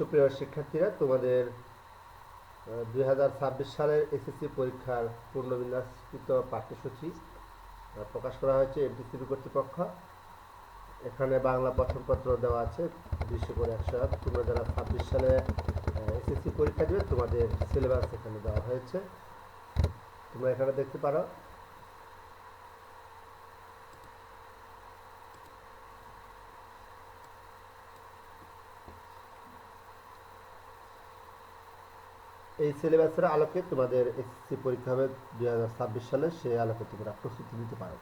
সুপ্রিয় শিক্ষার্থীরা, তোমাদের দুই হাজার ছাব্বিশ সালের এসএসসি পরীক্ষার পূর্ণবিন্যাসকৃত পাঠ্যসূচি প্রকাশ করা হয়েছে এমটিসিবি কর্তৃপক্ষ। এখানে বাংলা প্রশ্নপত্র দেওয়া আছে বিশেষ করে একশো এক তোমরা যারা ছাব্বিশ সালে এসএসসি পরীক্ষা দেবে, তোমাদের সিলেবাস এখানে দেওয়া হয়েছে। তোমরা এখানে দেখতে পারো এই সিলেবাসের আলোকে তোমাদের এসএসসি পরীক্ষা হবে দুই হাজার ছাব্বিশ সালে, সেই আলোকে তোমরা প্রস্তুতি নিতে পারো।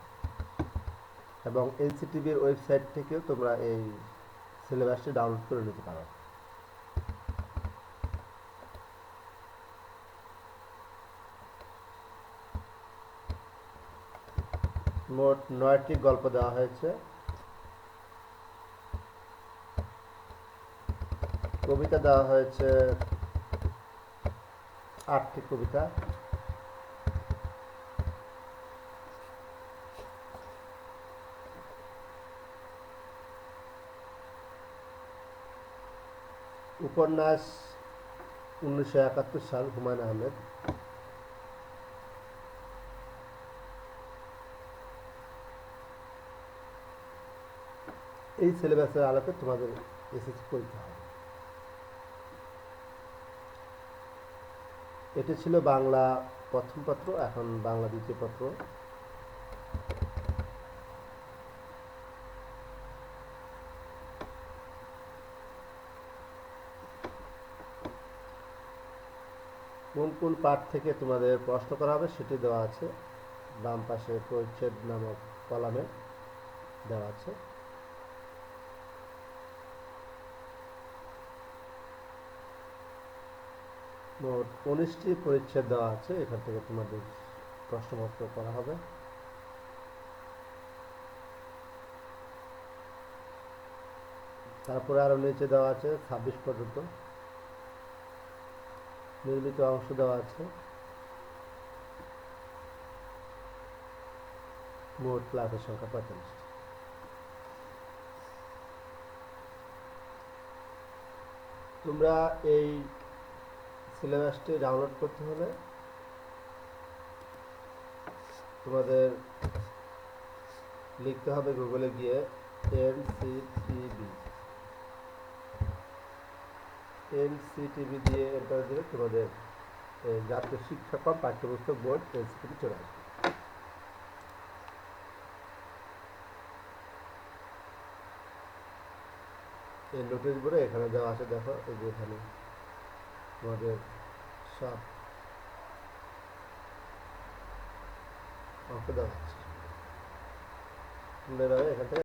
এবং এনসিটিভির ওয়েবসাইট থেকেও তোমরা এই সিলেবাসটি ডাউনলোড করে নিতে পারো। মোট নয়টি গল্প দেওয়া হয়েছে। কবিতা দেওয়া হয়েছে আটটি কবিতা। উপন্যাস উনিশশো একাত্তর সাল হুমায়ুন আহমেদ। এই সিলেবাসের আলোকে তোমাদের এসএসসি পরীক্ষা হবে। এটি ছিল বাংলা প্রথম পত্র, এখন বাংলা দ্বিতীয় পত্র। কোন কোন পাঠ থেকে তোমাদের প্রশ্ন করা হবে সেটি দেওয়া আছে। বাম পাশে পরিচ্ছেদ নামক কলামে দেওয়া আছে। মোট উনিশটি পরিচ্ছেদ দেওয়া আছে, এখান থেকে তোমাদের প্রশ্নপত্র করা হবে। তারপরে আরও নিচে দেওয়া আছে, ছাব্বিশ পর্যন্ত। নির্মিত অংশ দেওয়া আছে। মোট ক্লাসের সংখ্যা পঁয়তাল্লিশটি তোমরা এই সিলেবাসটি ডাউনলোড করতে হলে তোমাদের লিখতে হবে গুগলে গিয়ে এনসিটিভি এনসিটিভি দিয়ে এন্টার দিলে তোমাদের জাতীয় শিক্ষাক্রম, পাঠ্যপুস্তক, বোর্ড এনসিটিভি চলে আসবে। এই নোটিশ বোর্ডে এখানে দেওয়া আছে দেখো, এই যে এখানে। তোমাদের সব আছে এখান থেকে